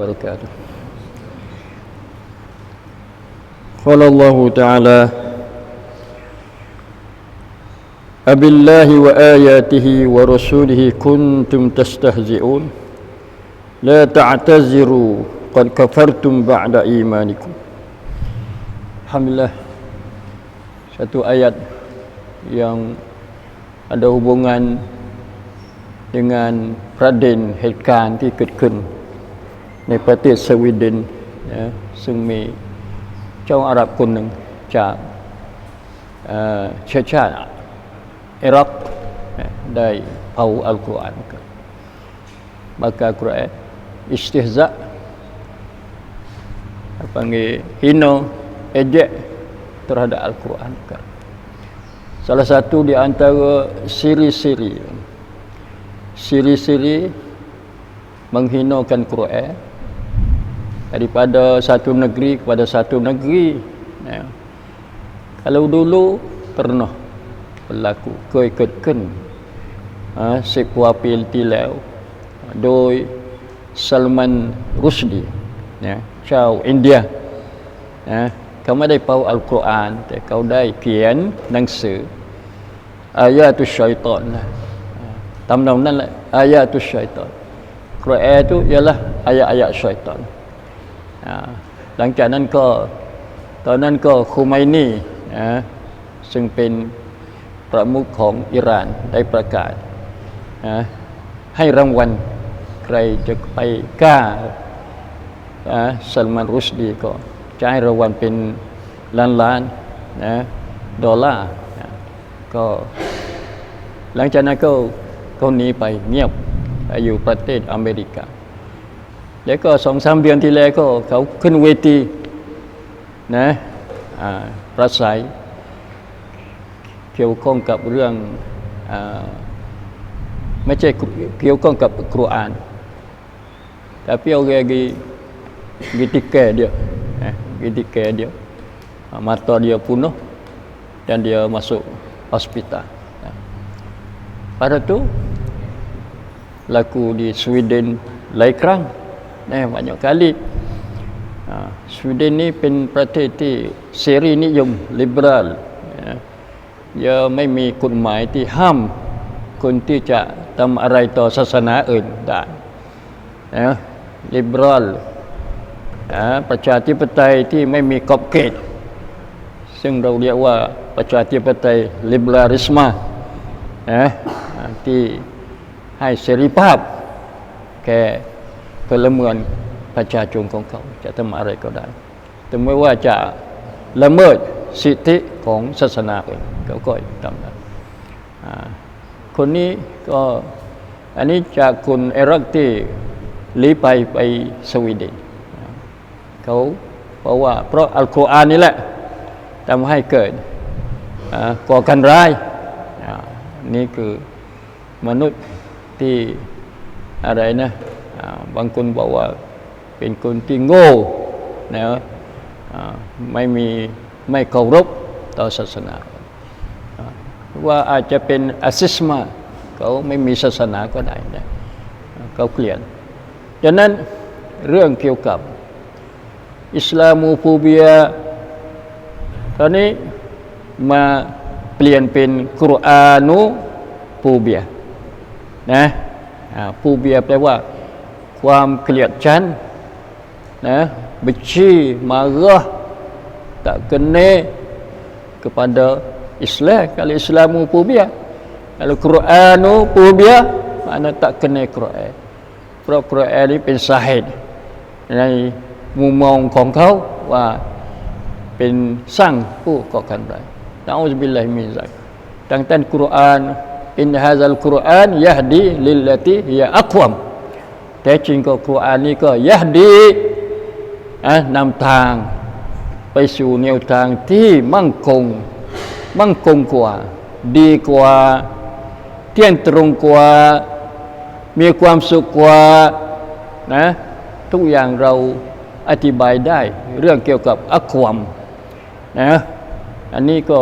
wabarakatuh. قال الله تعالى أب الله وآياته ورسوله كنتم تستهزئون لا تعتذروا قد كفرتم بعد إيمانكم الحمد لله satu ayat yang ada hubungan dengan Raden Hekan Tiketkun Tiketkun ในประเทศสวีเดนนะซึ่งมีเจ้าอาหรับคนหนึ่งจากเอ่อเชื้อชาติอิรักนะได้เผาอัลกุรอานกัน maka Quran istihza panggil hina ejek terhadap Al-Quran kan. Salah satu di antara siri-siri siri-siri menghinakan Quran daripada satu negeri kepada satu negeri. Ya. kalau dulu pernah berlaku keikutkan ha, si kuapil tilau doi Salman Rusdi, ya chau India. Ha, ya kamu ada pau al-Quran te kau dai kian nangsa. Se syaitan lah. Ha, Tamnaun lah. ayat tu syaitan. Quran tu ialah ayat-ayat syaitan. หลังจากนั้นก็ตอนนั้นก็คูไมนีนะซึ่งเป็นประมุขของอิหร่านได้ประกาศนะให้รางวัลใครจะไปกล้าซัลมันรุชดีก็จะให้รางวัลเป็นล้านล้านนะดอลลาร์ก็หลังจากนั้นก็ก็หนีไปเงียบไปอยู่ประเทศอเมริกา แล้วก็สองสามเดือนที่แล้วก็เขาขึ้นเวทีนะประสัย เกี่ยวข้องกับเรื่องอไม่ใช่เกี่ยวข้องกับกุรอาน tapi orang lagi pergi tikai dia eh, pergi tikai dia mata dia punuh dan dia masuk hospital pada tu laku di Sweden lain eh, banyak kali Sweden ni เป็นประเทศที่เสรีนิยม liberal ย่าไม่มีกฎหมายที่ห้ามคนที่จะทำอะไรต่อศาสนาอื่นได้นะลิเบรัลนะประชาธิปไตยที่ไม่มีขอบเขตซึ่งเราเรียกว่าประชาธิปไตยลิเบราริสมานะที่ให้เสรีภาพแก่ พลเมืองประชาชนของเขาจะทำอะไรก็ได้ แต่ไม่ว่าจะละเมิดสิทธิของศาสนาอื่นเขาก็ทำได้คนนี้ก็อันนี้จากคุณเอรักที่ลีไปไปสวีเดนเขาเพราะว่าเพราะอัลกุรอานนี่แหละทำให้เกิดก่อการร้ายนี่คือมนุษย์ที่อะไรนะ บางคนบอกว่าเป็นคนที่โง่นะไม่มีไม่เคารพต่อศาสนา ว่าอาจจะเป็นอาซิสมาเขาไม่มีศาสนาก็ได้นะเขาเกลียดดังนั้นเรื่องเกี่ยวกับอิสลามูฟูเบีย ตอนนี้มาเปลี่ยนเป็นกุรอานุฟูเบียนะฟูเบียแปลว่า ความเกลียดชังนะ benci marah tak kena kepada Islam kalau Islamu phobia kalau Quranu phobia makna tak kena Quran เพราะ Quran นี้เป็นสาเหตุในมุมมองของเขาว่าเป็ แต่จริงก็กุรอานนี้ก็ยะดีนำทางไปสู่แนวทางที่มั่งคง มั่งคงกว่า ดีกว่า เที่ยงตรงกว่า มีความสุขกว่านะทุกอย่างเราอธิบายได้เรื่องเกี่ยวกับอักวมนะอันนี้ก็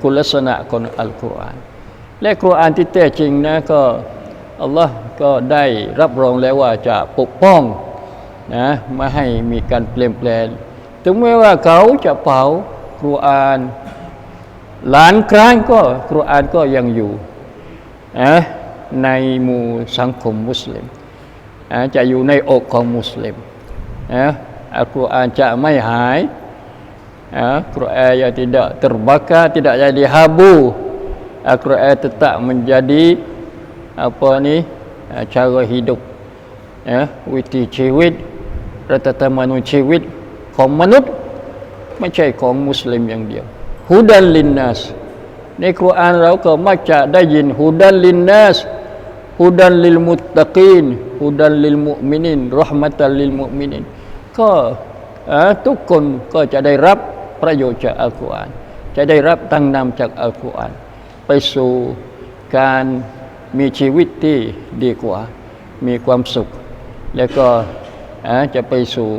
คุณลักษณะของอัลกุรอานและกุรอานที่แท้จริงนะก็ อัลลอฮ์ก็ได้รับรองแล้วว่าจะปกป้องนะไม่ให้มีการเปลี่ยนแปลง ถึงแม้ว่าเขาจะเผาคุรอานล้านครั้งก็คุรอานก็ยังอยู่นะในหมู่สังคมมุสลิมนะจะอยู่ในอกของมุสลิมนะอัลกุรอานจะไม่หาย Ya, Quran yang tidak terbakar, tidak jadi habu. Al-Quran tetap menjadi apa ni eh, cara hidup ya witi ชีวิตรัฐธรรมนูญชีวิตของมนุษย์ไม่ใช่ของมุสลิมอย่างเดียวฮุดันลินนัสในคุรานเราก็มักจะได้ยินฮุดันลินนัสฮุดันลิลมุตตะกีนฮุดันลิลมุมินินรหมะตัลลิลมุมินินก็ทุกคนก็จะได้รับประโยชน์จากอัลกุรอานจะได้รับตั้งนำจากอัลกุรอานไปสู่การ มีชีวิตที่ดีกว่า มีความสุข แล้วก็จะไปสู่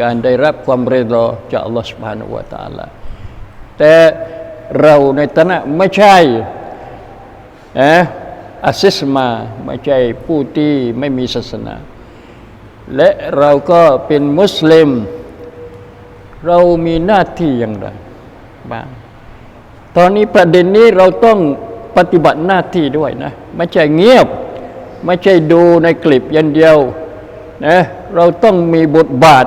การได้รับความเรรอจากอัลลอฮฺสุบฮานุวาตาลาแต่เราในฐานะไม่ใช่อะอาซิสมาไม่ใช่ผู้ที่ไม่มีศาสนา และเราก็เป็นมุสลิม เรามีหน้าที่อย่างไรบ้างตอนนี้ประเด็นนี้เราต้อง ปฏิบัติหน้าที่ด้วยนะ ไม่ใช่เงียบ ไม่ใช่ดูในคลิปย่างเดียวนะเราต้องมีบทบาท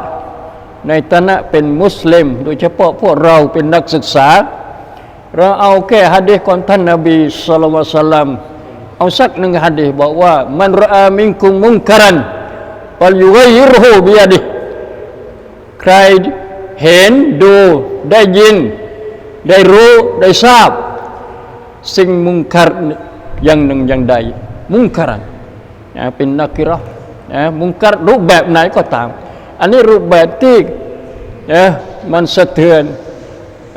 ในฐานะเป็นมุสลิม โดยเฉพาะพวกเราเป็นนักศึกษา เราเอาแค่ฮะดีษของท่านนบีสุลต่านสัลลัมเอาสักหนึ่งฮะดีษบอกว่ามันรอามิงคุมมุนคารันปัลยุไกยิรหูบิยดิใครเห็นดูได้ยิน ได้รู้ได้ทราบ สิ่งมุงคารอย่างหนึ่งอย่างใดมุงคารันนะเป็นนักกิรอนะมุงคารรูปแบบไหนก็ตาม อันนี้รูปแบบที่นะมันสะเทือน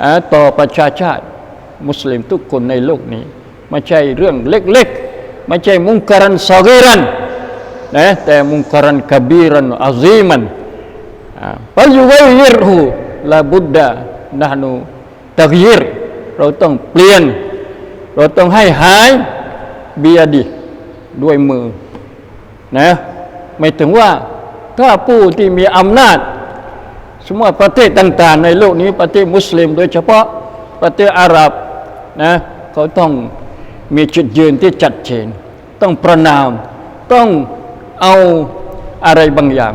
นะต่อประชาชาติมุสลิมทุกคนในโลกนี้ไม่ใช่เรื่องเล็กๆไม่ใช่มุงคารันซากีรันนะแต่มุงคารันกบีรันอาซีมัน Fal yughayirhu la buddha nahnu ตักยิรเราต้องเปลี่ยน เราต้องให้หายเบียดิด้วยมือนะไม่ถึงว่าถ้าผู้ที่มีอำนาจสมมติประเทศต่าง ๆ ในโลกนี้ประเทศมุสลิม โดยเฉพาะประเทศอาหรับนะเขาต้องมีจุดยืนที่ชัดเจน ต้องประนาม ต้องเอาอะไรบางอย่าง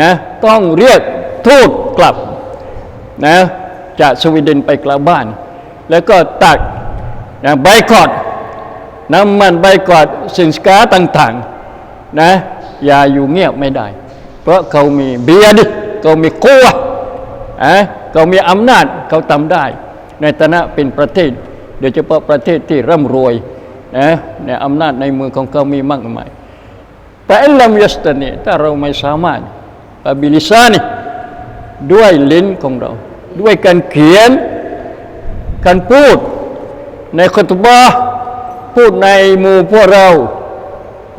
นะต้องเรียกทูตกลับนะจากสวีเดนไปกลับบ้าน แล้วก็ตัก นะใบกอดน้ำมันใบกอดสินค้าต่างๆนะอย่าอยู่เงียบไม่ได้ เพราะเขามีเบียดิเขามีกัวอะเขามีอำนาจเขาทำได้ ในฐานะเป็นประเทศโดยเฉพาะประเทศที่ร่ำรวยนะในอำนาจในมือของเขามีมากมายแต่อัลลัมยัสตนีถ้าเราไม่สามารถบิลิซานีด้วยลิ้นของเรา ด้วยการเขียนการพูด ในคตบะพูดในหมู่พวกเรา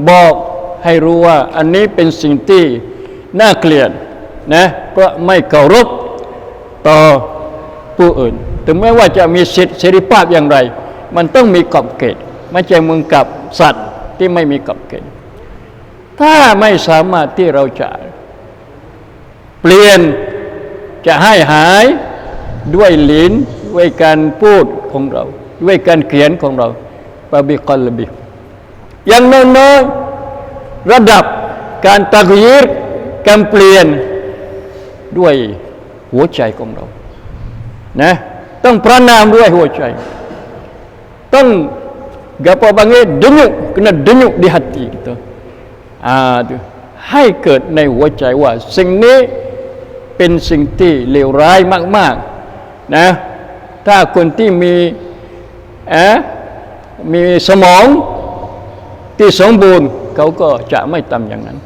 บอกให้รู้ว่าอันนี้เป็นสิ่งที่น่าเกลียดนะเพราะไม่เคารพต่อผู้อื่น ถึงแม้ว่าจะมีสิทธิเสรีภาพอย่างไร มันต้องมีขอบเขตไม่ใช่มึงกับสัตว์ที่ไม่มีขอบเขตถ้าไม่สามารถที่เราจะ เปลี่ยนจะให้หายด้วยลิ้นด้วยการพูดของเรา ด้วยการเขียนของเราปาบิกลบิอย่างน้อยๆระดับการตักยีรการเปลี่ยนด้วยหัวใจของเรา นะ ต้องประนามด้วยหัวใจ ต้อง gapa panggil denyuk kena denyuk di hati kita ah tu ให้เกิดในหัวใจว่า สิ่งนี้เป็นสิ่งที่เลวร้ายมาก ๆ นะ ถ้าคนที่มี อะมีสมองที่สมบูรณ์เขาก็จะไม่ทำอย่างนั้น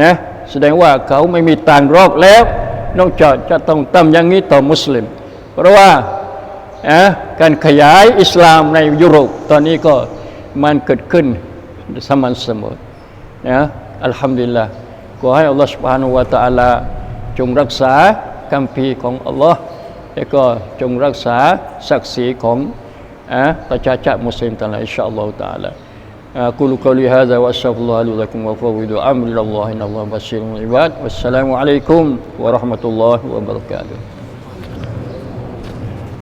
นะแสดงว่าเขาไม่มีต่างรอกแล้ว นอกจากจะต้องทำอย่างนี้ต่อมุสลิม เพราะว่าอะการขยายอิสลามในยุโรปตอนนี้ก็มันเกิดขึ้นสม่ำเสมอนะอัลฮัมดุลิลละขอให้อัลลอฮฺสุบฮานุวะตะอาลาจงรักษาคำพีของอัลลอฮ์และก็จงรักษาศักดิ์ศรีของ อะประชาชาติมุสลิมทั้งหลายอินชาอั